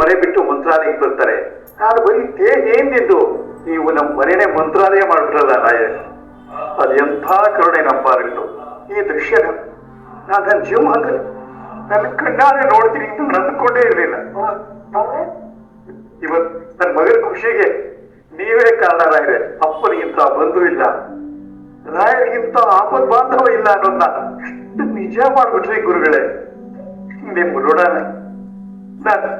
ಮನೆ ಬಿಟ್ಟು ಮಂತ್ರಾಲಯಕ್ಕೆ ಬರ್ತಾರೆ. ನಾನು ಬರೀ ತೇಜ್ ಏನಿದ್ದು, ನೀವು ನಮ್ಮ ಮನೆನೇ ಮಂತ್ರಾಲಯ ಮಾಡ್ಬಿಟ್ರಲ್ಲ ರಾಯ ಎಂಥ ಕರುಣೆ ನಮ್ಮ ಪಾಲಿಟ್ಟು ಈ ದೃಶ್ಯ ನಾನು ನನ್ನ ಜೀವಮಾನದಲ್ಲಿ ನನ್ನ ಕಣ್ಣಾರೆ ನೋಡ್ತೀನಿ ಅಂತ ನಂದ್ಕೊಂಡೇ ಇರಲಿಲ್ಲ. ಇವತ್ ನನ್ನ ಮಗನ ಖುಷಿಗೆ ನೀವೇ ಕಾರಣ ರಾಯರೆ. ಅಪ್ಪನಿಗಿಂತ ಬಂಧು ಇಲ್ಲ. ರಾಯರಿಗಿಂತ ಆಪದ್ ಬಾಂಧವ ಇಲ್ಲ ಅನ್ನೋದನ್ನ ಇಷ್ಟು ನಿಜ ಮಾಡ್ಬಿಟ್ರಿ ಗುರುಗಳೇ. ನಿಮ್ಮ ನೋಡೋಣ ನಾನು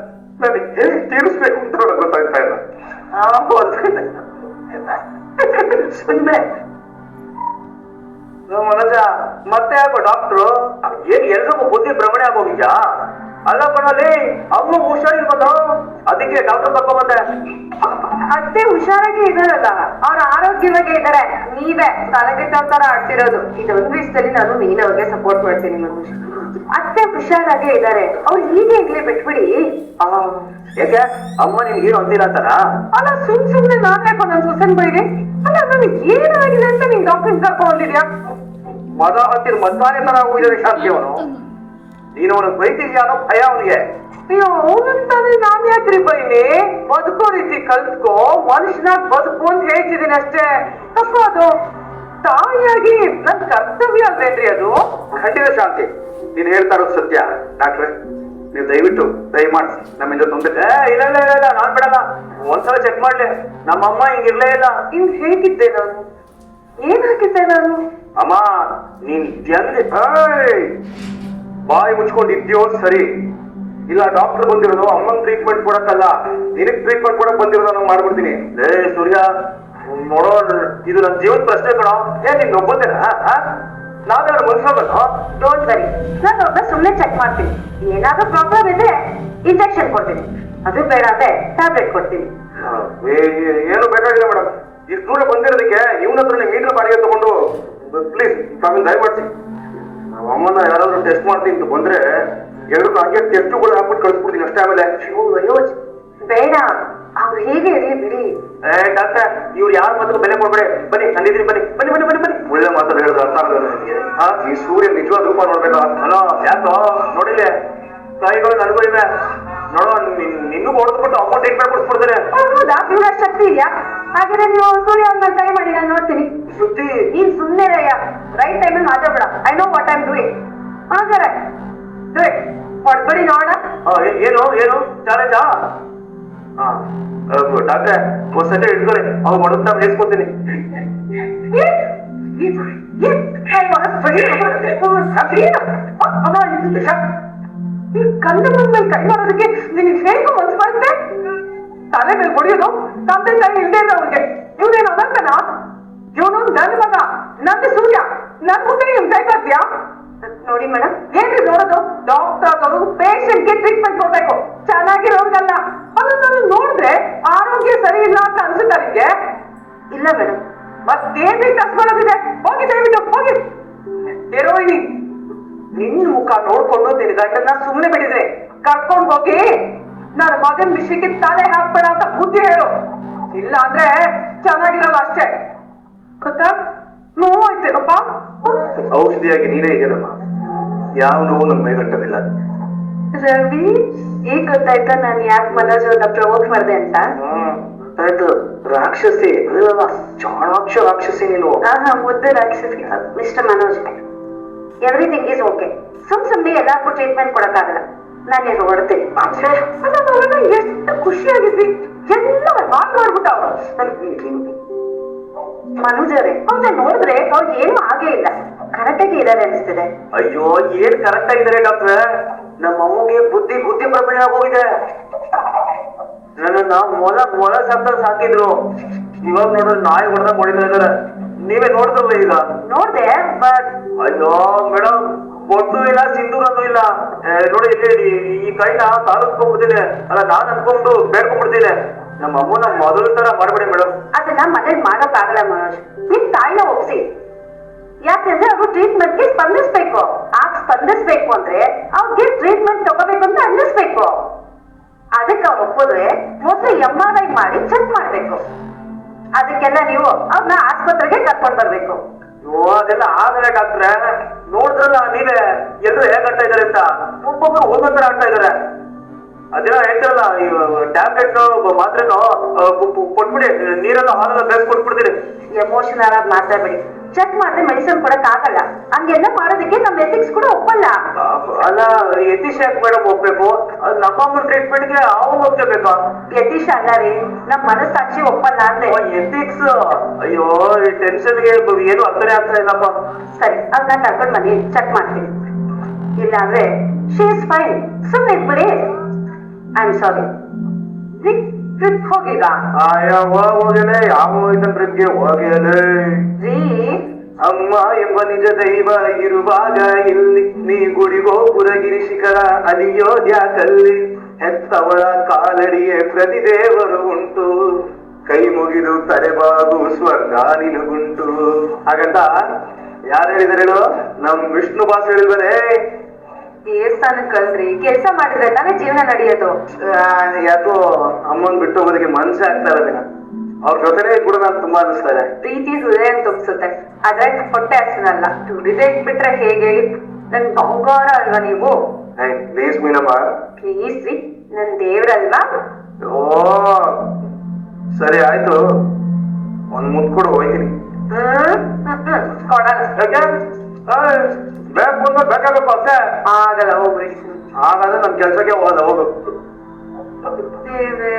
ನನಗೆ ಹೇಗೆ ತೀರಿಸ್ಬೇಕು ಅಂತ ನನಗೆ ಗೊತ್ತಾಗ್ತಾ ಇಲ್ಲ? ಸುಮ್ಮನೆ ಮನೋಜ ಮತ್ತೆ ಯಾಕೋ ಡಾಕ್ಟ್ರು ಏನ್ ಎಲ್ರಿಗೂ ಬುದ್ಧಿ ಭ್ರಮಣೆ ಆಗೋಗಿದ್ಯಾ? ಅಲ್ಲ ಕಣಲ್ಲಿ ಅವನು ಹುಷಾರಿರ್ಬೋದು ಅದಕ್ಕೆ ಡಾಕ್ಟರ್ ಕರ್ಕೊಂಡ್ ಬಂದೆ. ಅತ್ತೆ ಹುಷಾರಾಗಿ ಇದಾರಲ್ಲ ಅವ್ರ ಆರೋಗ್ಯವಾಗಿ ಇದಾರೆ ನೀವೇ ತಲೆಗೆಟ್ಟವ್ ತರ ಆಡ್ತಿರೋದು ಇದೊಂದು ವಿಷಯದಲ್ಲಿ ನಾನು ಮೀನವ್ರಿಗೆ ಸಪೋರ್ಟ್ ಮಾಡ್ತೀನಿ ಮನುಷ್ಯ ಅತ್ತೆ ಹುಷಾರಾಗೆ ಇದ್ದಾರೆ ಅವ್ರು ಹೀಗೆ ಇರ್ಲಿ ಬಿಟ್ಬಿಡಿ. ಯಾಕೆ? ಅಮ್ಮ ನಿಮ್ಗೆ ಏನು ಅಂದಿಲ್ಲ ಅಂತಾರ? ಅಲ್ಲ, ಸುಮ್ ಸುಮ್ನೆ ನಾನ್ ಯಾಕೋ ನನ್ ಸೊಸೆನ್ ಬೈರಿ ಅಲ್ಲ, ನನಗೆ ಏನಾಗಿದೆ ಅಂತ ನೀನ್ ಡಾಕ್ಟರ್ ಕರ್ಕೊಂಡಿದ್ಯಾ ಮದ ಹತ್ತಿರ ಮದ್ವಾನೆ ತರ ಹೋಗಿದ್ದಾರೆ ಶಾಂತಿ ಅವನು. ನೀನು ಅವನಿಗೆ ಬೈತಿದ್ಯಾ ಅನ್ನೋ ಭಯ ಅವನಿಗೆ. ಅಯ್ಯೋ, ಅವನಂತಾನೆ ನಾನ್ ಯಾಕ್ರಿ ಬೈಲಿ? ಬದುಕೋ ರೀತಿ ಕಲ್ತ್ಕೋ, ಮನುಷ್ಯನಾಗ್ ಬದುಕು ಅಂತ ಹೇಳ್ತಿದ್ದೀನಿ ಅಷ್ಟೇ. ತಪ್ಪ ಅದು. ತಾಯಿಯಾಗಿ ನನ್ ಕರ್ತವ್ಯ ಅಲ್ವೇನ್ರಿ ಅದು? ಖಂಡಿತ ಶಾಂತಿ. ನೀನು ಹೇಳ್ತಾ ಇರೋದು ಸತ್ಯ. ಡಾಕ್ಟ್ರೆ ನೀವು ದಯವಿಟ್ಟು ದಯಮಾಡಿಸಿ. ನಮ್ಮಿಂದ ತೊಂದರೆ ಇಲ್ಲ ಇಲ್ಲ ಇಲ್ಲ ನಾನ್ ಬಿಡಲ್ಲ. ಒಂದ್ಸಲ ಚೆಕ್ ಮಾಡ್ಲಿ. ನಮ್ಮಮ್ಮ ಹಿಂಗಿರ್ಲೇ ಇಲ್ಲ. ಇನ್ ಹೇಗಿದ್ದೆ ನಾನು? ಏನ್ ಹಾಕಿದ್ದೆ ನಾನು? ಅಮ್ಮ ನೀನ್ ಜಲ್ದಿ! ಬಾಯಿ ಮುಚ್ಕೊಂಡಿದ್ಯೋ ಸರಿ. ಇಲ್ಲ ಡಾಕ್ಟರ್ ಬಂದಿರೋದು ಅಮ್ಮನ್ ಟ್ರೀಟ್ಮೆಂಟ್ ಕೊಡಕ್ಕಲ್ಲ. ನಿನಗ್ ಟ್ರೀಟ್ಮೆಂಟ್ ಕೊಡಕ್ ಬಂದಿರೋದು ನಾನು ಮಾಡ್ಬಿಡ್ತೀನಿ. ಏ ಸೂರ್ಯ. ನೋಡೋ ಇದು ನನ್ನ ಜೀವನ ಪ್ರಶ್ನೆ ಕಣೋ. ಏನ್ ನಿನ್ ನಂಬೋದೇನ ನಾವ್ಯಾರು ಮನುಷ್ಯರಲ್ಲ ಡೋಂಟ್ ವರಿ ನಾನು ಒಬ್ಬ ಸುಮ್ಮನೆ ಚೆಕ್ ಮಾಡ್ತೀನಿ. ಏನಾದ್ರೂ ಪ್ರಾಬ್ಲಮ್ ಇದ್ರೆ ಇಂಜೆಕ್ಷನ್ ಕೊಡ್ತೀನಿ. ಅದು ಬೇಡ ಅಂದ್ರೆ ಟ್ಯಾಬ್ಲೆಟ್ ಕೊಡ್ತೀನಿ. ಏನು ಬೇಕಾಗಿಲ್ಲ ಮೇಡಮ್ ಇಷ್ಟು ದೂರ ಬಂದಿರೋದಕ್ಕೆ ಇವನ ಹತ್ರ ಮೀಟರ್ ಬಾಡಿಗೆ ತಗೊಂಡು ಪ್ಲೀಸ್ ತಾವೇನು ದಯಮಾಡಿಸಿ. ನಾವು ಅಮ್ಮನ ಯಾರಾದ್ರೂ ಟೆಸ್ಟ್ ಮಾಡ್ತೀನಿ ಅಂತ ಬಂದ್ರೆ ಎರಡು ಹಾಗೆ ಟೆಸ್ಟ್ಗಳು ಹಾಕ್ಬಿಟ್ಟು ಕಳಿಸ್ಬಿಡ್ತೀನಿ ಅಷ್ಟೇ ಆಮೇಲೆ. ಅಯ್ಯೋ, ಬೇಡ. ಅವ್ರು ಹೇಗೆ ಇರಲಿ ಬಿಡಿ. ಏ ಡಾಕ್ಟರ್ ಇವ್ರು ಯಾರ ಮಾತ್ರ ಬೆಲೆ ಕೊಡ್ಬೇಡಿ. ಬನ್ನಿ ನಂದಿದ್ರಿ ಬನ್ನಿ ಬನ್ನಿ ಬನ್ನಿ ಬನ್ನಿ ಬನ್ನಿ. ಒಳ್ಳೆ ಮಾತಾಡ ಹೇಳಿದ್ರು ಅರ್ಥ ಆಗಲ್ಲ ನನಗೆ ಈ ಸೂರ್ಯ ನಿಜವಾದ ರೂಪ ನೋಡ್ಬೇಕಾ? ಹಲೋ ಯಾಕೋ? ನೋಡಿಲ್ಲ ತಾಯಿಗಳು ನನಗೂ ಇವೆ. ನೋಡೋ ನಿನ್ ನಿನ್ನೂ ಹೊಡೆದ್ಬಿಟ್ಟು ಅಮೌಂಟ್ ಟ್ರೀಟ್ಮೆಂಟ್ ಕೊಡಿಸ್ಬಿಡ್ತಾರೆ ಹೌದಾ ಇವ್ರ ಶಕ್ತಿ ಇದೆಯಾ ಹಾಗಿದ್ರೆ ನೀವು ಸೂರ್ಯ ಅವ್ರನ್ನ ಟ್ರೈ ಮಾಡಿ ನಾನು ನೋಡ್ತೀನಿ. ಸುದ್ದಿ ನೀನ್ ಸುಮ್ಮನೆ ರಯ್ಯ ರೈಟ್ ಟೈಮಲ್ಲಿ ಮಾತಾಡ್ಬೇಡ I know what I'm doing ಹಾಗಾರೆ ಡೂ ಇಟ್ ಹೊಡ್ಬಿಡಿ ನೋಡೋಣ. ಆ, ಏನು? ಏನು? ಚಾಲೇಜಾ ಹಾ ಡಾಕ್ಟ್ರೆ ಒಂದ್ ಸತಿ ಹಿಡ್ಕೊಳ್ಳಿ ಅವ್ರು ಮಡಗ್ತಾ ಬೇಯಿಸ್ಕೊತೀನಿ ಕಂದ ಮೇಲೆ ಕೈ ಮಾಡೋದಕ್ಕೆ ನಿನಗೆ ಹೇಗೂ ಮನ್ಸು ಬರುತ್ತೆ ತಲೆ ಮೇಲೆ ಹೊಡೆಯೋದು ತಂದೆ ತಾಯಿ ಇಲ್ಲದೆ ಇಲ್ಲ ಅವ್ರಿಗೆ ಅಷ್ಟೇ. ಗೊತ್ತಾ? ನೋವಾಯ್ತೇನಪ್ಪ ಔಷಧಿಯಾಗಿ ನೀನೇ ಇದೆಯಲ್ಲಮ್ಮ ಯಾವ ನೋವು ನಮ್ಮ ಮೈಗಟ್ಟದಿಲ್ಲ ರವಿ ಈಗ ಗೊತ್ತಾಯ್ತಾ? ನಾನು ಯಾಕೆ ಮನೋಜ್ ಅವ್ರನ್ನ ಪ್ರಮೋಟ್ ಮಾಡಿದೆ ಅಂತ? ಅದು ರಾಕ್ಷಸಿ ಅಲ್ಲಲ್ಲ ಚಾಣಾಕ್ಷ ರಾಕ್ಷಸಿ ನೀನು. ಹಾ ಹಾ ಮುದ್ದು ರಾಕ್ಷಸಿ. Mister Manoj everything is okay ಸುಮ್ ಸುಮ್ಮನೆ ಎಲ್ಲಾರ್ಗೂ ಟ್ರೀಟ್ಮೆಂಟ್ ಕೊಡಕ್ಕಾಗಲ್ಲ. ನಾನು ಏನು ಹೊಡ್ತೀನಿ. ಎಷ್ಟು ಖುಷಿಯಾಗಿದ್ವಿ ಎಲ್ಲ ಮಾಡ್ಬಿಟ್ಟ ಅವ್ರು ಮನೋಜ್ ಅವರೇ ಅವ್ರನ್ನ ನೋಡಿದ್ರೆ ಅವ್ರಿಗೆ ಏನು ಆಗೇ ಇಲ್ಲ. ಕರೆಕ್ಟಾಗಿ ಇದ್ದಾರೆ ಅನಿಸ್ತಿದೆ. ಅಯ್ಯೋ ಏನ್ ಕರೆಕ್ಟ್ ಆಗಿದ್ದಾರೆ ಡಾಕ್ಟರ್? ನಮ್ಮ ಅಮ್ಮಗೆ ಬುದ್ಧಿ ಬುದ್ಧಿ ಪ್ರಬಲ ಆಗೋಗಿದೆ ನನ್ನ ಮೊಲ ಮೊಲ ಸಾಕ್ತ ಸಾಕಿದ್ರು. ಇವಾಗ ನೋಡಿದ್ರೆ ನಾಯಿ ಹೊಡೆದ ಹೊಡಿತಾ ಇದಾರೆ. ನೀವೇ ನೋಡಿದ್ರಲ್ಲ ಈಗ? ನೋಡ್ದೆ ಬಟ್ ಅಯ್ಯೋ ಮೇಡಮ್ ಬೊಟ್ಟು ಇಲ್ಲ ಸಿಂಧೂರನ್ನು ಇಲ್ಲ. ನೋಡಿ ಇಲ್ಲಿ ಈ- ಕೈನ ತಾರಸ್ಕೊಂಡ್ಬಿಡ್ತೀನಿ ಅಲ್ಲ ನಾನು ಅನ್ಕೊಂಡು ಬೇಡ್ಕೊಂಡ್ಬಿಡ್ತೀನಿ. ನಮ್ಮ ಅಮ್ಮನ ಮೊದಲ ತರ ಮಾಡಬೇಡಿ ಮೇಡಮ್ ಅದನ್ನ ಮನೇಲಿ ಮಾಡೋಕ್ಕಾಗಲ್ಲ ಮನೋಜ್ ನಿಮ್ ತಾಯಿನ ಒಪ್ಸಿ. ಯಾಕಂದ್ರೆ ಅವರು ಟ್ರೀಟ್ಮೆಂಟ್ಗೆ ಸ್ಪಂದಿಸ್ಬೇಕು. ಆಗ ಸ್ಪಂದಿಸ್ಬೇಕು ಅಂದ್ರೆ ಅವ್ರಿಗೆ ಟ್ರೀಟ್ಮೆಂಟ್ ತಗೋಬೇಕು ಅಂತ ಅನ್ನಿಸ್ಬೇಕು. ಅದಕ್ಕೆ ಅವ್ರು ಒಪ್ಪಿದ್ರೆ ಮೊದಲು ಎಂ ಆರ್ ಐ ಮಾಡಿ ಚೆಕ್ ಮಾಡ್ಬೇಕು. ಅದಕ್ಕೆಲ್ಲ ನೀವು ಅವ್ರನ್ನ ಆಸ್ಪತ್ರೆಗೆ ಕರ್ಕೊಂಡ್ ಬರ್ಬೇಕು. ಅದೆಲ್ಲ ಆಗಲ್ಲ ಡಾಕ್ಟ್ರೆ. ನೋಡಿದ್ರಲ್ಲ ನೀವೇ. ಎಲ್ರು ಹೇಗ್ ಆಡ್ತಾ ಇದಾರೆ ಅಂತ. ಒಬ್ಬೊಬ್ರು ಒಂದೊಂದ್ ತರ ಆಡ್ತಾ ಇದಾರೆ. ಅದೇನೋ ಹೇಳ್ತಾರಲ್ಲ ಟ್ಯಾಬ್ಲೆಟ್ ಮಾತ್ರೆನೋ ಕೊಟ್ಬಿಡಿ ನೀರೆಲ್ಲ ಹಾಲೆಲ್ಲ ಬೇಸ್ ಕೊಟ್ಬಿಡ್ತೀರಿ ಎಮೋಷನಲ್ ಆಗಿ ಮಾತಾಡ್ಬೇಡಿ ಚೆಕ್ ಮಾಡಿದ್ರೆ ಮೆಡಿಸಿನ್ ಕೊಡಕ್ ಆಗಲ್ಲ. ಹಂಗೆಲ್ಲ ಮಾಡೋದಕ್ಕೆ ನಮ್ ಎಥಿಕ್ಸ್ ಕೂಡ ಒಪ್ಪಲ್ಲ. ಅಲ್ಲ ಯತೀಶ್ ಯಾಕೆ ಮೇಡಮ್ ಹೋಗ್ಬೇಕು ಅದು ನಮ್ಮ ಅಮ್ಮನ ಟ್ರೀಟ್ಮೆಂಟ್ಗೆ ಅವು ಹೋಗ್ತೇಬೇಕಾ ಯತೀಶ್ ಅಲ್ಲ ರೀ ನಮ್ ಮನಸ್ಸಾಕ್ಷಿ ಒಪ್ಪಲ್ಲ ಅಂದ್ರೆ ಎಥಿಕ್ಸ್ ಅಯ್ಯೋ ಈ ಟೆನ್ಷನ್ಗೆ ಏನು ಅರ್ಥನೇ ಆಗ್ತಾ ಇಲ್ಲಪ್ಪ. ಸರಿ ಅದನ್ನ ಕರ್ಕೊಂಡ್ ಬನ್ನಿ ಚೆಕ್ ಮಾಡ್ತೀನಿ. ಇಲ್ಲ ಅಂದ್ರೆ ಶೀಸ್ ಫೈನ್ ಸುಮ್ಮನೆ ಇದ್ಬಿಡಿ. ಐ ಆಮ್ ಸಾರಿ ರೀ ಟ್ರಿಪ್ ಹೋಗಿಲ್ಲ ಆಯವ ಹೋಗಲೆ ಯಾವ ಇದನ್ ಟ್ರಿಪ್ಗೆ ಹೋಗಲೆ? ರೀ ಅಮ್ಮ ಎಂಬ ನಿಜ ದೈವ ಇರುವಾಗ ಇಲ್ಲಿ ನೀ ಗುಡಿಗೋಪುರಗಿರಿ ಶಿಖರ ಅಲಿಯೋದ್ಯಾಕಲ್ಲಿ ಹೆತ್ತವಳ ಕಾಲಡಿಯೇ ಪ್ರತಿ ದೇವರು ಉಂಟು. ಕೈ ಮುಗಿದು ತಲೆಬಾಗು ಸ್ವರ್ಗ ನಿನಗುಂಟು ಹಾಗಂತ ಯಾರು ಹೇಳಿದಾರೆ ಹೇಳು ನಮ್ ವಿಷ್ಣು ಬಾಸ್ ಹೇಳಿದಾರೆ ದೇವಸ್ಥಾನಕ್ಕೆ ಕಲ್ರಿ ಕೆಲಸ ಮಾಡಿದ್ರೆ ತಾನೇ ಜೀವನ ನಡೆಯೋದು. ಯಾಕೋ ಅಮ್ಮನ್ ಬಿಟ್ಟು ಹೋಗೋದಕ್ಕೆ ಮನ್ಸೇ ಆಗ್ತಾ ಇರೋದಿಲ್ಲ. ಅವ್ರ ಜೊತೆನೇ ಕೂಡ ನಾನು ತುಂಬಾ ಅನಿಸ್ತಾ ಇದೆ ಪ್ರೀತಿ ಹೃದಯ ತುಂಬಿಸುತ್ತೆ. ಆದ್ರೆ ಹೊಟ್ಟೆ ಹಸನಲ್ಲ. ದುಡಿದೆ ಬಿಟ್ರೆ ಹೇಗೆ? ಹೇಳಿ ನನ್ ಬಂಗಾರ ಅಲ್ವಾ ನೀವು? ಪ್ಲೀಸ್ ಮೀನಮ್ಮ ಪ್ಲೀಸ್ ರೀ. ನನ್ ದೇವ್ರಲ್ವಾ? ಓ ಸರಿ ಆಯ್ತು. ಒಂದ್ ಮುದ್ ಕೊಡು ಹೋಯ್ತೀನಿ. ಹ್ಮ್ ಕೊಡಲ್ಲ ಯಾಕೆ? ಬೇಕು ಅಂದ್ರೆ ಬೇಕಾಗಬೇಕು ಅಷ್ಟೇ ಆಗಲ್ಲ ಹೋಗ್ರಿ ಹಾಗಾದ್ರೆ ನನ್ ಕೆಲ್ಸಕ್ಕೆ ಹೋಗಲ್ಲ ಹೋಗು. ದೇವ್ರೇ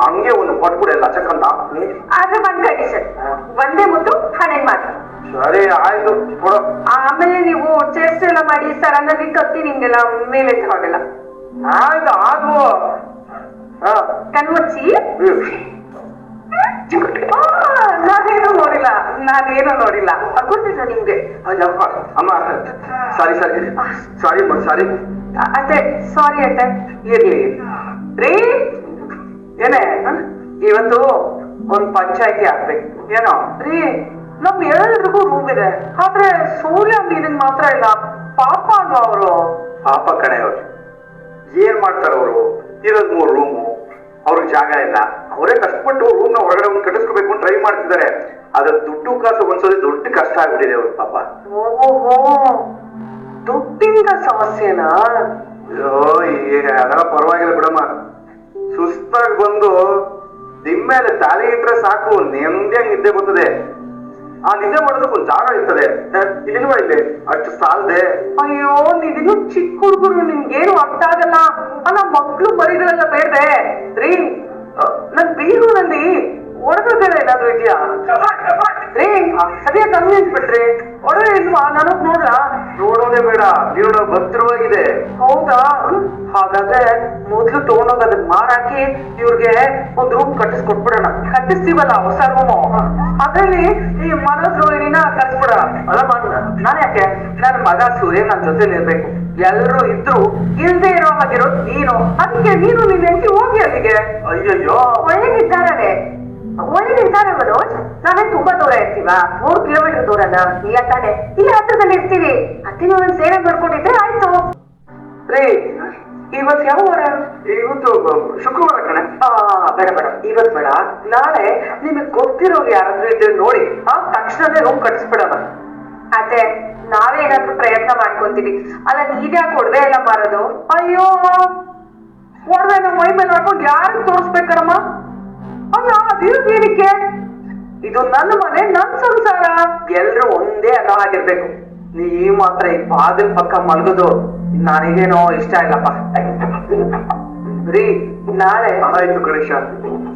ಹಂಗೆ ಒಂದು ಕೊಟ್ಬಿಡಿ ಎಲ್ಲ ಚಕ್ಕಂತ. ಆದ್ರೆ ಒಂದ್ ಕಂಡೀಷನ್ ಒಂದೇ ಮುದ್ದು ಹಣೆ ಮಾತ್ರ. ಸರಿ ಆಯ್ತು. ಕೊಡು. ಆಮೇಲೆ ನೀವು ಚೆಸ್ಟ್ ಎಲ್ಲ ಮಾಡಿ ಸಡನ್ ಆಗಿ ಕತ್ತಿ ನಿಮ್ಗೆಲ್ಲ ಮೇಲೆ ಆಗಲ್ಲ ಆಯ್ತು ಆದ್ವು. ಕಣ್ಮುಚ್ಚಿ? ನಾನೇನು ನೋಡಿಲ್ಲ ನಾನೇನು ನೋಡಿಲ್ಲ. ಗೊತ್ತಿಲ್ಲ ನಿಮ್ಗೆ. ಅಯ್ಯಪ್ಪ ಅಮ್ಮ ಸಾರಿ ಸಾರಿ. ಸಾರಿ, ಅಮ್ಮ, ಸಾರಿ. ಅತ್ತೆ ಸಾರಿ, ಅತ್ತೆ. ಇರ್ಲಿ. ರೀ, ಏನೇ ಇವತ್ತು ಒಂದ್ ಪಂಚಾಯತಿ ಆಗ್ಬೇಕು. ಏನೋ? ರೀ ನಮ್ ಎಲ್ರಿಗೂ ರೂಮ್ ಇದೆ. ಆದ್ರೆ ಸೂರ್ಯ ಮೀನಿಗೆ ಮಾತ್ರ ಇಲ್ಲ. ಪಾಪ ಅಲ್ವಾ ಅವರು? ಪಾಪ ಕಣೆ ಅವ್ರು. ಏನ್ ಮಾಡ್ತಾರ ಅವರು ಇರೋದ್ ಮೂರು ರೂಮು ಅವ್ರಿಗೆ ಜಾಗ ಇಲ್ಲ. ಅವರೇ ಕಷ್ಟಪಟ್ಟು ರೂಮ್ನ ಹೊರಗಡೆ ಒಂದು ಕಟ್ಟಿಸ್ಕೋಬೇಕು ಅಂತ ಟ್ರೈ ಮಾಡ್ತಿದ್ದಾರೆ. ಆದ್ರೆ ದುಡ್ಡು ಕಾಸು ಒಂದ್ಸಲಿ ದೊಡ್ಡ ಕಷ್ಟ ಆಗ್ಬಿಟ್ಟಿದೆ ಅವ್ರ ಪಾಪ. ಓಹೋ ದುಡ್ಡಿಂದ ಸಮಸ್ಯೆನಾ? ಅಯ್ಯೋ ಈಗ ಅದೆಲ್ಲ ಪರವಾಗಿಲ್ಲ ಬಿಡಮ್ಮ. ಸುಸ್ತಾಗಿ ಬಂದು ನಿಮ್ಮೇಲೆ ತಾಲಿ ಇಟ್ರೆ ಸಾಕು ನೆಮ್ಮದಿಯಾಗಿ ನಿದ್ದೆ ಬರ್ತದೆ. ಆ ನಿದ್ದೆ ಮಾಡೋದಕ್ಕೆ ಒಂದು ಜಾಗ ಇರ್ತದೆ. ಇಲ್ಲಿಲ್ವಾ ಇಲ್ಲಿ ಅಷ್ಟು ಸಾಲದೆ. ಅಯ್ಯೋ ನೀವಿನ್ನು ಚಿಕ್ಕ ಹುಡುಗರು ಏನು ಅರ್ಥ ಆಗಲ್ಲ? ಅಲ್ಲ ಮಕ್ಳು ಮರಿಗಳೆಲ್ಲ ಬೇಡ್ದೆ ರೀ ನನ್ ಬೀರೂರಲ್ಲಿ ಒಡವೆ ಏನಾದ್ರು ಇದೆಯಾ? ರೀ ಅದೇ ಕಮ್ಮಿ ಬಿಟ್ರಿ ಒಡವೆ ಇಲ್ವಾ? ನಾನು ನೋಡ ನೋಡೋದೇ ಬೇಡ ಜೀವನ ಭದ್ರವಾಗಿದೆ. ಹೌದಾ? ಹಾಗಾದ್ರೆ ಮೊದ್ಲು ತಗೊಂಡೋಗ ಅದನ್ನ ಮಾರಾಕಿ ಇವ್ರಿಗೆ ಒಂದ್ ರೂಮ್ ಕಟ್ಟಿಸ್ಕೊಟ್ಬಿಡೋಣ. ಕಟ್ಟಿಸ್ತೀವಲ್ಲ ಹೊಸ ರೂಮು ಅದ್ರಲ್ಲಿ ಈ ಮನೋಜ್ ರೋಹಿಣಿನ ಕಳ್ಸ್ಬಿಡೋಣ ಅಲ್ಲ ನಾನು ಯಾಕೆ ನನ್ನ ಮಗ ಸೂರ್ಯ ನನ್ನ ಜೊತೆಲಿ ಇರ್ಬೇಕು. ಎಲ್ರು ಇದ್ರು ಇಲ್ದೇ ಇರೋ ಹಾಗಿರೋದ್ ನೀನು. ಅದಕ್ಕೆ ನೀನು ನಿನ್ ಹೆಂಡತಿ ಹೋಗಿ ಅಲ್ಲಿಗೆ? ಅಯ್ಯಯ್ಯೋ. ಒಳ್ಳೆ ನಿರ್ಧಾರವೇ ಒಳ್ಳೆ ನಿರ್ಧಾರ ಮನೋಜ್ ನಾವೇ ತುಂಬಾ ದೂರ ಇರ್ತೀವಾ? ಮೂರ್ ಕಿಲೋಮೀಟರ್ ದೂರನ? ಇಲ್ಲ ತಾನೆ ಇಲ್ಲಿ ಹತ್ರದಲ್ಲಿ ಇರ್ತೀವಿ. ಅತ್ತಿನ ಒಂದ್ ಸೇವೆ ಮಾಡ್ಕೊಂಡಿದ್ರೆ ಆಯ್ತು. ರೀ ಇವತ್ ಯಾವ ವಾರ? ಇವತ್ತು ಶುಕ್ರವಾರ ಕಣೆ. ಆ, ಬೇಡ ಬೇಡ. ಇವತ್ ಬೇಡ. ನಾಳೆ ನಿಮಗ್ ಗೊತ್ತಿರೋ ಯಾರಾದ್ರೂ ಇದ್ರೆ ನೋಡಿ. ಆ ತಕ್ಷಣನೇ ರೂಮ್ ಕಟ್ಟಿಸ್ಬಿಡೋಣ ಅದೇ ನಾವೇನಾದ್ರೂ ಪ್ರಯತ್ನ ಮಾಡ್ಕೊಂತೀವಿ. ಅಲ್ಲ ನೀವ್ಯಾಕೆ ಕೊಡದೆ ಎಲ್ಲ ಮಾರೋದು? ಅಯ್ಯೋ ಒಡವೆ ನಮ್ಮ ಮೈ ಮೇಲೆ ಮಾಡ್ಕೊಂಡು ಯಾರಿಗೆ ತೋರಿಸ್ಬೇಕರಮ್ಮ? ಅಲ್ಲ ಇದು ನನ್ನ ಮನೆ, ನನ್ ಸಂಸಾರ. ಎಲ್ರು ಒಂದೇ ಅಲ್ಲ ಆಗಿರ್ಬೇಕು ನೀ ಮಾತ್ರ ಈ ಬಾಗಿಲ್ ಪಕ್ಕ ಮಲಗುದು ನನಗೇನೋ ಇಷ್ಟ ಇಲ್ಲಪ್ಪ. ರೀ, ನಾಳೆ. ಆಯ್ತು ಗಣೇಶ.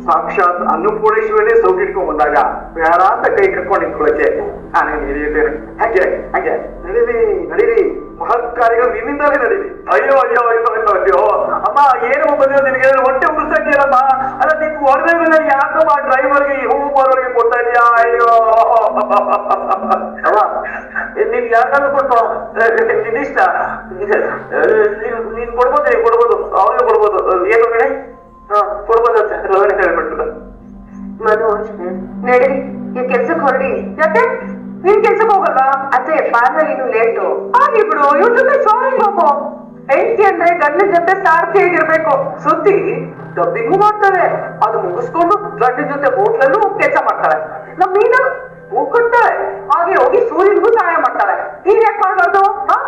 ಸಾಕ್ಷಾತ್ ಅನ್ನಪೂರ್ಣೇಶ್ವರನೇ ಸೌಕಿಟ್ಕೊಂಡ್ ಬಂದಾಗ ಬೇಡ ಅಂತ ಕೈ ಕಟ್ಕೊಂಡು ನಿಂತ್ಕೊಳ್ಳಕ್ಕೆ ನಾನೇ ಹಿರಿಯುತ್ತೇನೆ ಹಾಗೆ ಹಾಗೆ. ನಡೀರಿ ನಡೀರಿ. ಮಹತ್ ಕಾರ್ಯಗಳು ನಿನ್ನಿಂದಲೇ ನಡೀರಿ ಅಯ್ಯೋ ಅಯ್ಯೋ ಅಯ್ಯೋ ಅಯ್ಯೋ ಅಮ್ಮ, ಏನು ಬಂದಿರೋ ನಿನಗೆ? ಹೊಟ್ಟೆ ಉರ್ಸಕ್ಕೆ ಅಲ್ಲ ನಿನ್ ಒಡವೆಗಳನ್ನ ಯಾಕಮ್ಮ ಡ್ರೈವರ್ಗೆ ಹೂ ಬರೋರಿಗೆ ಕೊಡ್ತಾ ಇದೆಯಾ? ಅಯ್ಯೋ. ನೀನ್ ಯಾಕಾದ್ರೂ ಕೊಟ್ಟು ನಿನ್ನಿಷ್ಟ ಇಷ್ಟ? ನೀನ್ ಕೊಡ್ಬೋದು ನೀನ್ ಕೊಡ್ಬೋದು. ಅವ್ರಿಗೆ ಕೊಡ್ಬೋದು. ಏನು ಕಡೆ ಹಾ. ಕೊಡ್ಬೋದು ಅಂತ. ರೋಹಿಣಿ ಹೇಳ್ಬಿಟ್ಟು ಮನೋಜ್ ನಡಿ ಈ ಕೆಲ್ಸಕ್ಕೆ ಹೊರಡಿ. ಯಾಕೆ? ನೀನ್ ಕೆಲ್ಸಕ್ಕೆ ಹೋಗಲ್ಲ ಅದೇ ಪಾರ್ಲರ್ ಇನ್ನು ಲೇಟು ಆಗ್ಲಿ ಬಿಡು ಇವ್ರ ಜೊತೆ ಶಾಪಿಂಗ್ ಹೋಗು. ಹೆಂಡತಿ ಅಂದ್ರೆ ಗಂಡನ ಜೊತೆ ಸಾರ್ಥಿಯಾಗಿರ್ಬೇಕು ಸುದ್ದಿ ಡಬ್ಬಿಂಗು ಮಾಡ್ತಾರೆ ಅದು ಮುಗಿಸ್ಕೊಂಡು ಗಂಡನ ಜೊತೆ ಹೋಟ್ಲಲ್ಲೂ ಕೆಲಸ ಮಾಡ್ತಾಳೆ. ನಮ್ ಮೀನ ಹೋಗ್ಕೊಡ್ತಾಳೆ ಹಾಗೆ ಹೋಗಿ ಸೂರ್ಯನಿಗೂ ಸಹಾಯ ಮಾಡ್ತಾಳೆ. ನೀನ್ ಯಾಕೆ ಮಾಡ್ಬಾರ್ದು? ಹಾ?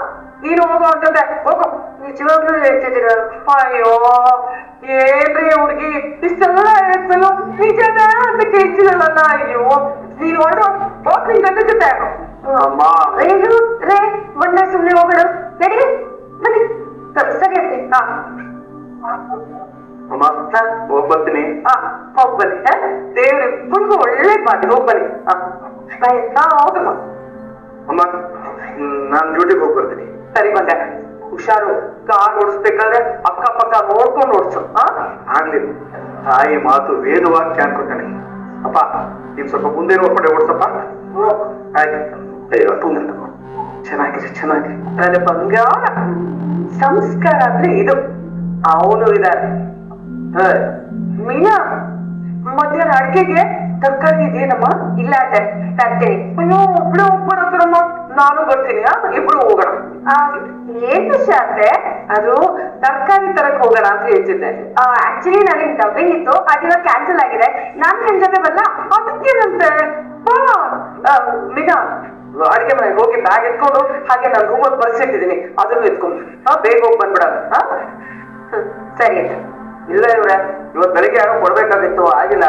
ನೀನು ಹೋಗೋ ಅಂತಂದೆ ಹೋಗೋ. ನಿಜವಾಗ್ಲೂ ಹೇಳ್ತಿದ್ದೀರ? ಅಯ್ಯೋ ಏನ್ರಿ ಹುಡುಗಿ? ಇಷ್ಟೆಲ್ಲ ಹೇಳ್ತಲ್ಲ. ನಿಜದ ಅಂತ ಕೇಳ್ತಿರಲ್ಲ ಅಯ್ಯೋ ನೀನ್ ಹೊರಡು. ಹೋಗ್ ನಿನ್ ಗಂಡ ಜೊತೆ. ಅಮ್ಮ. ರೇ ಬಣ್ಣ ಸುಮ್ನೆ ಹೋಗೋಣ ನಡಿ. ಬನ್ನಿ ಸರಿ ಅತ್ತೆ ಹಾ ಅಮ್ಮ ಹೋಗ್ ಬರ್ತೀನಿ. ಹಾ ಹೋಗ್ಬನ್ನಿ ಹೇ ದೇವ್ರ ಇಬ್ಬರಿಗೂ ಒಳ್ಳೆ ಮಾಡಿ ಹೋಗ್ಬನ್ನಿ ಬಾಯ್ ಹೌದಮ್ಮ ಅಮ್ಮ ನಾನ್ ಡ್ಯೂಟಿಗೆ ಹೋಗಿ ಬರ್ತೀನಿ. ಸರಿ ಬಂದೆ. ಹುಷಾರು ಕಾರ್ ಓಡಿಸ್ಬೇಕಾದ್ರೆ ಅಕ್ಕಪಕ್ಕ ನೋಡ್ಕೊಂಡು ಓಡಿಸು ಆಗ್ಲಿ. ತಾಯಿ ಮಾತು ವೇದವಾಕ್ಯ ಅನ್ಕೊತಾನೆ ಅಪ್ಪ ನೀನ್ ಸ್ವಲ್ಪ ಮುಂದೆ ನೋಡ್ಕೊಂಡೆ ಓಡಿಸಪ್ಪ. ಆಯ್ತು. ಅಯ್ಯೋ ಚೆನ್ನಾಗಿದೆ ಚೆನ್ನಾಗಿ ನನ್ನ ಬಂಗಾರ. ಸಂಸ್ಕಾರ ಅಂದ್ರೆ ಇದು. ಅವನು ಇದ್ದಾನೆ ಮೀನಾ ಮಧ್ಯಾಹ್ನ ಅಡ್ಗೆಗೆ ತರಕಾರಿ ಇದೆಯೇನಮ್ಮ? ಇಲ್ಲ ಅತ್ತೆ ತರ್ತೇನೆ ಅಯ್ಯೋ ಒಬ್ಳು ಹೋಗ್ಬರತ್ತರಮ್ಮ ನಾನು ಬರ್ತೀನಿ ಇಬ್ಳು ಇಬ್ರು ಹೋಗೋಣ. ಆ, ಏನ್ ವಿಷಯ ಅಂದ್ರೆ ಅದು ತರಕಾರಿ ತರಕ್ ಹೋಗೋಣ ಅಂತ ಹೇಳ್ತಿದ್ದೆ. ಆಕ್ಚುಲಿ ನನಗೆ ಡಬ್ಬಿಂಗ್ ಇತ್ತು. ಅದಿವಾಗ ಕ್ಯಾನ್ಸಲ್ ಆಗಿದೆ. ನಾನು ನಿಮ್ ಜೊತೆ ಬರಲ್ಲ. ಅದಕ್ಕೇನಂತೆ? ಮೀನಾ ಅಡಿಗೆ ಮನೆಗೆ ಹೋಗಿ ಬ್ಯಾಗ್ ಎತ್ಕೊಂಡು ಹಾಗೆ ನಾನು ರೂಮಲ್ಲಿ ಬರ್ಸಿಟ್ಟಿದ್ದೀನಿ ಅದನ್ನು ಎತ್ಕೊಂಡು. ಹಾ, ಬೇಗ ಹೋಗಿ ಬಂದ್ಬಿಡೋಣ. ಹಾ? ಸರಿ ಇಲ್ಲ ಇವ್ರೆ ಇವತ್ತು ಬೆಳಿಗ್ಗೆ ಯಾರೋ ಕೊಡ್ಬೇಕಾಗಿತ್ತು, ಆಗಿಲ್ಲ.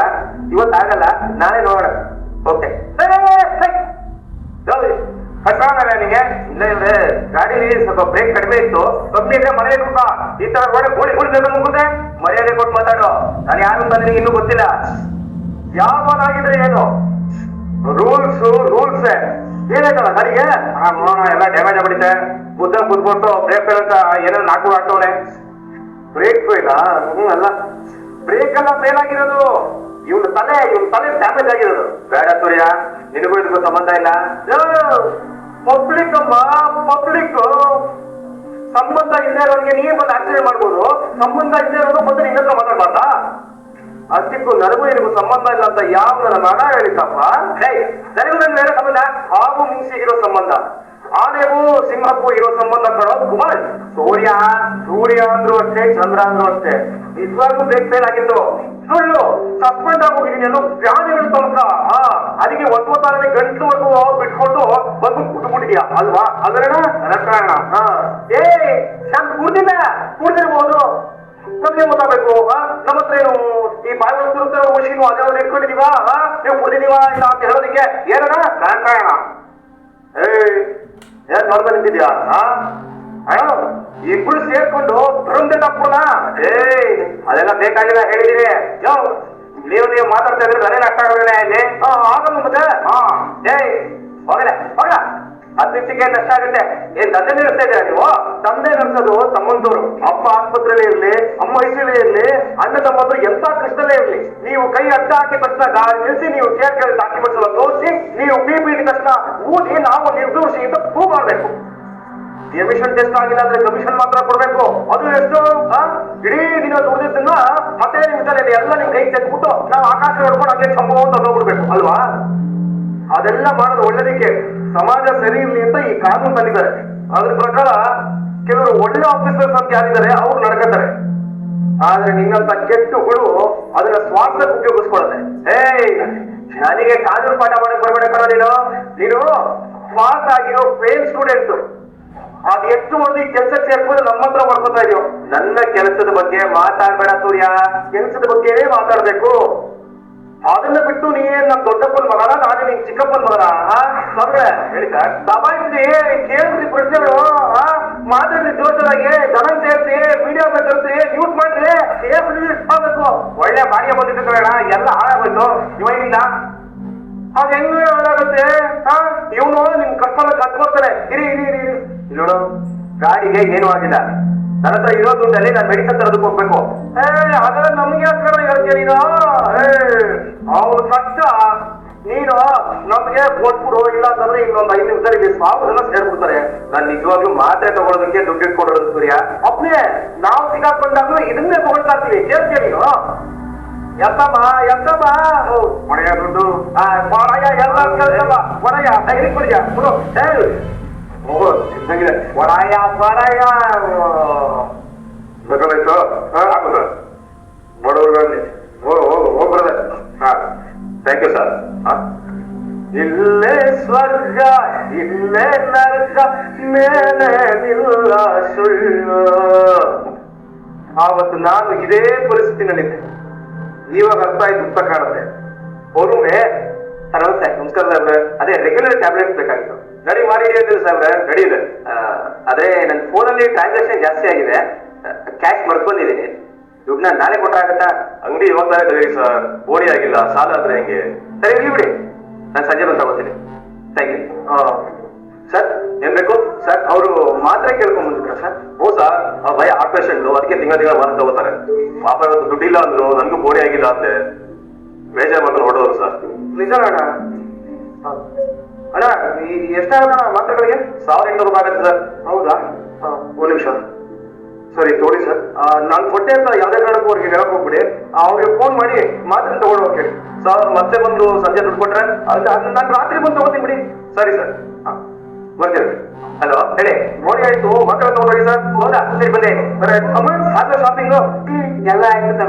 ಇವತ್ತು ಆಗಲ್ಲ. ನಾಳೆ ನೋಡೋಣ. ಓಕೆ ನಿಂಗೆ. ಇಲ್ಲ ಇವ್ರೆ ಗಾಡಿಲಿ ಸ್ವಲ್ಪ ಬ್ರೇಕ್ ಕಡಿಮೆ ಇತ್ತು. ಕಮ್ಮಿ ಇದ್ರೆ ಮರ್ಯಾದೆ ಕೊಟ್ಟ ಈ ತರ ರೋಡೆ ಗೋಳಿ ಗೋಳಿ ಮುಗುದೆ ಮರ್ಯಾದೆ ಕೊಟ್ಟು ಮಾತಾಡೋ. ನಾನು ಯಾರು ಅಂತ ನಿನಗೆ ಇನ್ನೂ ಗೊತ್ತಿಲ್ಲ. ಯಾವನಾಗಿದ್ರೆ ಏನು? ರೂಲ್ಸ್ ರೂಲ್ಸ್ ಏನಾಯ್ತಲ್ಲ ಗಾಡಿಗೆ? ಆ ನೋಡೋಣ ಎಲ್ಲ ಡ್ಯಾಮೇಜ್ ಆಗ್ಬಿಡುತ್ತೆ ಬುದ್ಧ ಕುದ್ಬಿಟ್ಟು ಬ್ರೇಕ್ ಅಂತ ಏನೋ ನಾಲ್ಕು ಹಾಕ್ತವನೆ. ಬ್ರೇಕ್ ಫೇಲ್ ಹ್ಮ್ ಅಲ್ಲ. ಬ್ರೇಕ್ ಎಲ್ಲ ಫೇಲ್ ಆಗಿರೋದು. ಇವನ ತಲೆ ಇವನ್ ತಲೆ ಡ್ಯಾಮೇಜ್ ಆಗಿರೋದು. ಬೇಡ ಸೂರ್ಯ ನಿನಗೂ ಇದಕ್ಕೂ ಸಂಬಂಧ ಇಲ್ಲ. ಪಬ್ಲಿಕ್ ಅಮ್ಮ ಪಬ್ಲಿಕ್ ಸಂಬಂಧ ಇಲ್ಲದೆ ಇರೋರಿಗೆ ನೀವೇ ಬಂದು ಆಕ್ಸಿಡೆಂಟ್ ಮಾಡ್ಬೋದು. ಸಂಬಂಧ ಇಲ್ಲದೆ ಇರೋದು ಮತ್ತೆ ನಿನ್ನ ಹತ್ರ ಮಾತಾಡ್ಬಾರ್ದಾ ಅದಕ್ಕೂ ನನಗೂ ನಿನಗೂ ಸಂಬಂಧ ಇಲ್ಲ ಅಂತ ಯಾವ ನನ್ನ ಮಗ ಹೇಳಿದ್ದಪ್ಪ? ಹೇ ನನಗೂ ನನ್ ಬೇರೆ ಸಂಬಂಧ. ಹಾವು ಇರೋ ಸಂಬಂಧ. ಆನೆಗೂ ಸಿಂಹಕ್ಕೂ ಇರೋ ಸಂಬಂಧ ಕಣೋ ಕುಮಾರ್. ಸೂರ್ಯ ಸೂರ್ಯ ಅಂದ್ರು ಅಷ್ಟೇ ಚಂದ್ರ ಅಂದ್ರು ಅಷ್ಟೇ. ನಿಜವಾಗ್ಲೂ ಬ್ರೇಕ್ ಫೇಲ್ ಆಗಿದ್ದು ಸುಳ್ಳು. ಸಸ್ಪೆಂಡ್ ಆಗೋಗಿದ್ದೀನಿ ಅನ್ನೋ ಪ್ರಾಣಿಗಳು ತನಕ. ಹಾ ಅದಕ್ಕೆ ಒಂಬತ್ತಾರನೇ ಗಂಟುವರೆಗೂ ಬಿಟ್ಕೊಂಡು ಬಂದು ಕುಟ್ಬಿಟ್ಟಿದ್ಯಾ ಅಲ್ವಾ? ಅದರಣ ಕಾರಣ ಹಾ. ಏ ನಾನು ಕೂರ್ದಿಲ್ಲ ಕೂರ್ದಿರ್ಬೋದು ನಮ್ಗೆ ಗೊತ್ತಾಗಬೇಕು ನಮ್ಮ ಹತ್ರ ಏನು ಈ ಬಾಯಿ ಬರುತ್ತಾ ಮಷೀನು ಅದೇ ಅವ್ರು ಇಟ್ಕೊಂಡಿದೀವಾ ನೀವು ಕುಡಿದೀವಾ ಇಲ್ಲ ಅಂತ ಹೇಳೋದಕ್ಕೆ ಏನಣ್ಣ? ಕಾರಣ ಏಯ್, ಏನ್ ನೋಡ್ತಾ ನಿಂತಿದ್ಯಾ ಇಬ್ರು ಸೇರ್ಕೊಂಡು ದುರಂತ ತಪ್ಪುನ? ಏಯ್, ಅದೆಲ್ಲ ಬೇಕಾಗಿಲ್ಲ ಹೇಳಿದೀನಿ. ಯೋ, ನೀವು ನೀವು ಮಾತಾಡ್ತಾ ಇದ್ರೆ ನನಗೆ ಅರ್ಥ ಆಗೋದಿಲ್ಲ ಇಲ್ಲಿ? ಆಗಲ್ಲ ಮತ್ತೆ. ಹಾ ಏಯ್ ಹೋಗಲ್ಲ ಹೋಗ ನಿಮಿಷಕ್ಕೆ ನಷ್ಟ ಆಗುತ್ತೆ? ಏನ್ ದಂಧೆ ನಡೆಸ್ತಾ ಇದ್ದೀರಾ ನೀವು? ತಂದೆ ನಡೆಸೋದು ತಮ್ಮಂತವ್ರು. ಅಪ್ಪ ಆಸ್ಪತ್ರೆಯಲ್ಲಿ ಇರ್ಲಿ, ಅಮ್ಮ ಇಲ್ಲಿ ಇರ್ಲಿ, ಅಣ್ಣ ತಮ್ಮಂದ್ರು ಎಂತ ಕೃಷ್ಣಲ್ಲೇ ಇರ್ಲಿ. ನೀವು ಕೈ ಅಡ್ಡ ಹಾಕಿ ತಕ್ಷಣ ಗಾಳಿ ನಿಲ್ಸಿ, ನೀವು ಕೇರ್ ಕೇಳಿ ಡಾಕ್ಯುಮೆಂಟ್ಸ್ ತೋರಿಸಿ, ನೀವು ಬಿ ಪಿ ತಕ್ಷಣ ಊದಿ ನಾವು ನಿರ್ದೋಷಿ ಅಂತ ಪ್ರೂವ್ ಮಾಡ್ಬೇಕು ಎಮಿಷನ್ ಟೆಸ್ಟ್ ಆಗಿಲ್ಲ ಅಂದ್ರೆ ಕಮಿಷನ್ ಮಾತ್ರ ಕೊಡ್ಬೇಕು. ಅದು ಎಷ್ಟು? ಇಡೀ ದಿನ ದುಡಿದಿದ್ದನ್ನ ಮತ್ತೆ ಇದೆ, ಎಲ್ಲ ನಿಮ್ ಕೈ ತೆಗೆದ್ಬಿಟ್ಟು ನಾವು ಆಕಾಶ ನೋಡ್ಕೊಂಡು ಅದೇ ಚಂಬ ಅಂತ ಅಲ್ವಾ? ಅದೆಲ್ಲ ಮಾಡೋದು ಒಳ್ಳೇದಕ್ಕೆ. ಸಮಾಜ ಸರಿ ಇರಲಿ ಅಂತ ಈ ಕಾನೂನು ತಂದಿದ್ದಾರೆ. ಅದ್ರ ಪ್ರಕಾರ ಕೆಲವರು ಒಳ್ಳೆ ಆಫೀಸರ್ಸ್ ಅಂತ ಯಾರಿದ್ದಾರೆ, ಅವ್ರು ನಡ್ಕತಾರೆ. ಆದ್ರೆ ನಿನ್ನಂತ ಕೆಟ್ಟುಗಳು ಹುಳು ಅದನ್ನ ಸ್ವಾರ್ಥಕ್ಕೆ ಉಪಯೋಗಿಸ್ಕೊಳ್ಳುತ್ತೆ ಏಯ್, ನನಗೆ ಕಾನೂನು ಪಾಠ ಮಾಡಕ್ ಬರಬೇಡ ಕಣ ನೀನು. ನೀನು ಸ್ವಾರ್ಥ ಆಗಿರೋ ಫೇಲ್ ಸ್ಟೂಡೆಂಟ್. ಅದ್ ಎಷ್ಟು ಮಂದಿ ಕೆಲಸ ಸೇರ್ಕೊಂಡು ನಮ್ಮ ಹತ್ರ ಮಾಡ್ಕೊತಾ ಇದೀವ ನನ್ನ ಕೆಲಸದ ಬಗ್ಗೆ ಮಾತಾಡ್ಬೇಡ ಸೂರ್ಯ. ಕೆಲಸದ ಬಗ್ಗೆನೇ ಮಾತಾಡ್ಬೇಕು. ಅದನ್ನ ಬಿಟ್ಟು ನೀನ್ ನಮ್ ದೊಡ್ಡಪ್ಪನ ಮಗನ ನಾನು ನಿನ್ ಚಿಕ್ಕಪ್ಪನ ಮಗನ ಮಗಳ ಹೇಳಿ ಸರ್. ದಬಾಯಿಸ್ರಿ ಕೇಳ್ರಿ ಪ್ರಶ್ನೆಗಳು. ಆ? ಮಾತಾಡ್ರಿ ಜೋಶರಾಗಿ ಜನ ಸೇರಿಸಿ ಮೀಡಿಯಾ ಕಳಿಸ್ರಿ ನ್ಯೂಸ್ ಮಾಡ್ರಿ ಮಾಡ್ಬೇಕು ಒಳ್ಳೆ ಬಾಡಿಗೆ ಬಂದಿದ್ದು ಕಣ ಎಲ್ಲ ಹಾಳಾಗೋಯ್ತು. ಇವನಿಂದ ಅದ್ ಹೆಂಗ ಹಾಳಾಗುತ್ತೆ? ಇವನು ನಿಮ್ ಕರ್ಕೊಂಡು ಕತ್ಕೋತಾರೆ ಇರಿ ಇರಿ ಇರಿ ನೋಡು, ಗಾಡಿಗೆ ಏನೂ ಆಗಿಲ್ಲ. ನನ್ನ ಹತ್ರ ಇರೋ ದುಡ್ಡಲ್ಲಿ ನಾನು ಮೆಡಿಕಲ್ ತರೋದಕ್ಕೆ ಹೋಗ್ಬೇಕು. ಏ ಹಾಗಾದ್ರೆ ನಮ್ಗೆ ಹೇಳ್ತೀಯ ನೀನು? ಅವ್ರ ಕಷ್ಟ ನೀನು ನಮ್ಗೆ ಕೂಡ ಇಲ್ಲ ಅಂತಂದ್ರೆ ಇನ್ನೊಂದು ಐದು ನಿಮಿಷ ಇಲ್ಲಿ ಸಾವಿರ ಜನ ಸೇರ್ಬಿಡ್ತಾರೆ. ನಾನು ನಿಜವಾಗ್ಲೂ ಮಾತ್ರೆ ತಗೊಳೋದಕ್ಕೆ ದುಡ್ಡು ಇಟ್ಕೊಂಡಿರೋದು ಸೂರ್ಯ. ಅಪ್ನೇ ನಾವು ಸಿಗಾಕೊಂಡಾಗ್ಲೂ ಇದನ್ನೇ ತಗೊಳ್ತಾ ಇರ್ತೀವಿ. ಕೇಳ್ತೀಯ ನೀನು? ಎತ್ತಮ್ಮ ಎತ್ತಮ್ಮ. ಒಡೆಯ ದುಡ್ಡು. ಒಡೆಯ, ಎಲ್ಲ ಕೇಳ್ತಮ್ಮ. ಒಡೆಯ ಡೈರಿ ಕೊಡಿಯ. ಕೊಡು. ಹೇಳು. ಚೆನ್ನಾಗಿದೆ ಒಡೆಯ ಒಡೆಯ. ಬೇಕಾಯ್ತು ಆಗುದು ಬಡವ್ರಲ್ಲಿ ಹೋಗು ಹೋಗು ಹೋಗ್ಬರದ ಹಾ. ಥ್ಯಾಂಕ್ ಯು ಸರ್ ಇಲ್ಲೇ ಸ್ವರ್ಗ, ಇಲ್ಲೇ ನರಕ, ಮೇಲೆ ನಿಲ್ಲ ಸುಳ್ಳು. ಆವತ್ತು ನಾನು ಇದೇ ಪರಿಸ್ಥಿತಿನಲ್ಲಿದ್ದೆ. ಇವಾಗ ಅರ್ಥ ಆಯ್ತು, ಅಂತ ಕಾಣುತ್ತೆ. ಒಮ್ಮೆ ನಮಸ್ತೆ ನಮಸ್ಕಾರ ಸಾಹೇಬ್ರೆ ಅದೇ ರೆಗ್ಯುಲರ್ ಟ್ಯಾಬ್ಲೆಟ್ಸ್ ಬೇಕಾಗಿತ್ತು. ರೆಡಿ ಮಾಡಿ ಹೇಳ್ತೀರಿ ಸಾಹೇಬ್ರೆ ಇದೆ ಅದೇ ನನ್ನ ಫೋನಲ್ಲಿ ಟ್ರಾನ್ಸಾಕ್ಷನ್ ಜಾಸ್ತಿ ಆಗಿದೆ. ಕ್ಯಾಶ್ ಮರ್ಕೊಂಡಿದ್ದೀನಿ ದುಡ್ಡನ್ನ ನಾನೇ ಕೊಟ್ಟಾಗತ್ತಾ? ಅಂಗಡಿ ಇವಾಗ ಸರ್. ಓಡಿ ಆಗಿಲ್ಲ, ಸಾಲ ಆದ್ರೆ ಹೆಂಗೆ? ಸರಿ ಬಿಡಿ ನಾನು ಸಂಜೆ ಬಂದು ತಗೋತೀನಿ. ಥ್ಯಾಂಕ್ ಯು ಸರ್ ಏನ್ ಬೇಕು? ಸರ್ ಅವರು ಮಾತ್ರೆ ಕೇಳ್ಕೊಂಡ್ ಬಂದಿದ್ರ ಸರ್ ಓ ಸರ್ ಆ ಭಯ ಆ ಪೇಷಂಟ್ ಅದಕ್ಕೆ ತಿಂಗಳ ತಿಂಗಳ ಮಾತ್ರ ತಗೋತಾರೆ. ಪಾಪ ಇವತ್ತು ದುಡ್ಡಿಲ್ಲ ಅಂದ್ರು ನನ್ಗೂ ಬೋರಿ ಆಗಿಲ್ಲ ಅಂತೆ. ಬೇಜಾರ್ ಮಾಡ್ಕೊಂಡು ಹೊಡೋರು ಸರ್ ನಿಜ ಅಣ್ಣ. ಅಣ್ಣ ಎಷ್ಟಾಗಣ ಮಾತ್ರೆಗಳಿಗೆ? ಸಾವಿರ ಎಂಟು ರೂಪಾಯಿ ಆಗುತ್ತೆ ಸರ್ ಹೌದಾ? ಒಂದು ನಿಮಿಷ. ಸರಿ ತೋರಿ ಸರ್ ನಾನು ಕೊಟ್ಟೆ ಅಂತ ಯಾವುದೇ ಕಾರಣಕ್ಕೂ ಅವ್ರಿಗೆ ಹೇಳಕ್ ಹೋಗ್ಬಿಡಿ. ಅವ್ರಿಗೆ ಫೋನ್ ಮಾಡಿ ಮಾತ್ರ ತಗೊಂಡು ಹೋಗಿ ಮತ್ತೆ ಬಂದು ಸಂಜೆ ದುಡ್ಡು ಕೊಟ್ರೆ? ನಾನು ರಾತ್ರಿ ಬಂದು ತಗೋತೀನಿ ಬಿಡಿ. ಸರಿ ಸರ್. ಬರ್ತೀರಿ ಹಲೋ ಹೇಳಿ. ನೋಡಿ ಆಯ್ತು. ಮಕ್ಕಳ ತಗೊಂಡೋಗಿ ಸರ್. ಹೌದಾ ಸರಿ ಬನ್ನಿ. ಬರ ಅಮ್ಮ ಶಾಪಿಂಗು ಎಲ್ಲ ಆಯ್ತು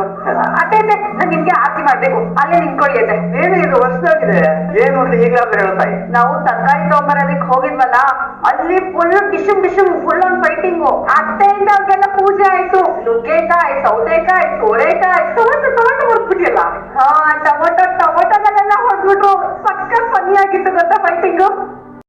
ಅದೇ ಅದೇ. ನಂಗೆ ನಿಮ್ಗೆ ಆರ್ತಿ ಮಾಡ್ಬೇಕು. ಅಲ್ಲೇ ನಿಂತ್ಕೊಳ್ಳಿ ಅದೇ. ಏನು ಇದು ವರ್ಷದಾಗಿದೆ ಏನು ಅಂತ ಈಗಲಾದ್ರೆ ಹೇಳ್ತಾಯಿ ನಾವು ತರಕಾರಿ ತಗೊಂಬರೋದಕ್ಕೆ ಹೋಗಿದ್ವಲ್ಲ ಅಲ್ಲಿ ಫುಲ್ ಕಿಶುಮ್ ಕಿಶುಮ್ ಫುಲ್ ಆನ್ ಫೈಟಿಂಗು ಅತ್ತೆಯಿಂದ ಅವ್ರಿಗೆಲ್ಲ ಪೂಜೆ ಆಯ್ತು. ನುಗ್ಗೆಕಾಯಿ ಸೌತೆಕಾಯಿ ಗೋರೆಕಾಯಿ ಟೊಮೆಟೊ ಟೊಮೆಟೊ ಹೊಡ್ಬಿಟ್ಟಿಲ್ಲ ಹಾ ಟೊಮೊಟೊ ಟೊಮೆಟೊಗಳೆಲ್ಲ ಹೊಡ್ಬಿಟ್ರು ಸಕ್ಕ ಫನಿ ಆಗಿತ್ತು ಗೊತ್ತಾ ಫೈಟಿಂಗು